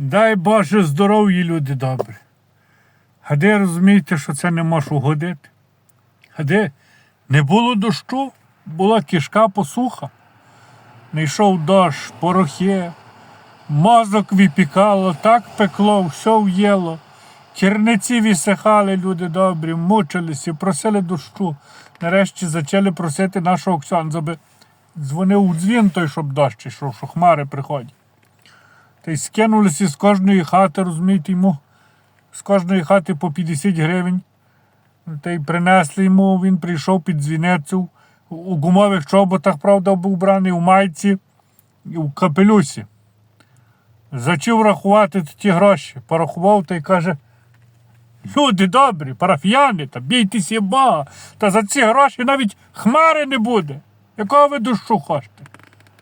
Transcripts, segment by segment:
Дай Боже здоров'я, люди добрі. А де розумієте, що це не можеш угодити? А де не було дощу, була кишка посуха. Не йшов дощ, порохи, мозок випікало, так пекло, все в'їло. Керниці висихали, люди добрі, мучилися, просили дощу. Нарешті почали просити нашого би дзвонив у дзвін той, щоб дощ ішов, що хмари приходять. Та й скинулися з кожної хати, розумієте, йому з кожної хати по 50 гривень. Та й принесли йому, він прийшов під дзвінецю у- гумових чоботах, правда, був браний у майці і у капелюсі. Зачав рахувати ті гроші. Порахував та й каже: Люди добрі, парафіяни, та бійтеся Бога, та за ці гроші навіть хмари не буде. Якого ви душу хочете?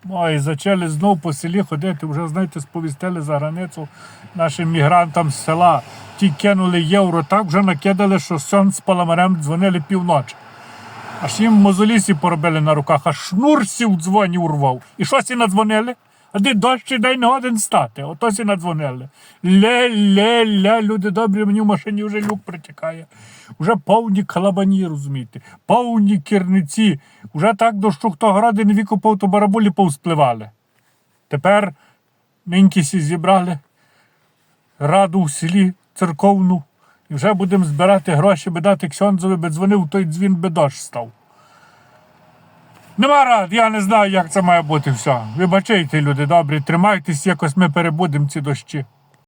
Ой, почали знов по селі ходити, вже, знаєте, сповістили за границю нашим мігрантам з села. Ті кинули євро, так вже накидали, що сон з паламарем дзвонили півночі. Аж їм мозолісі поробили на руках, аж шнурсів дзвонів урвав. І щось і надзвонили? Де дощ і дай не один стати. Ото сі надзвонили. Ле-ле-ле, люди добрі, мені в машині вже люк притікає. Уже повні калабані, розумієте, повні керниці. Уже так дощу, хто городи не викопав, то барабулі повспливали. Тепер ниньки сі зібрали раду в селі церковну. І вже будемо збирати гроші, би дати Ксьонзові, би дзвонив той дзвін, би дощ став. Нема рад, я не знаю, як це має бути все. Вибачайте, люди добрі, тримайтесь, якось ми перебудемо ці дощі.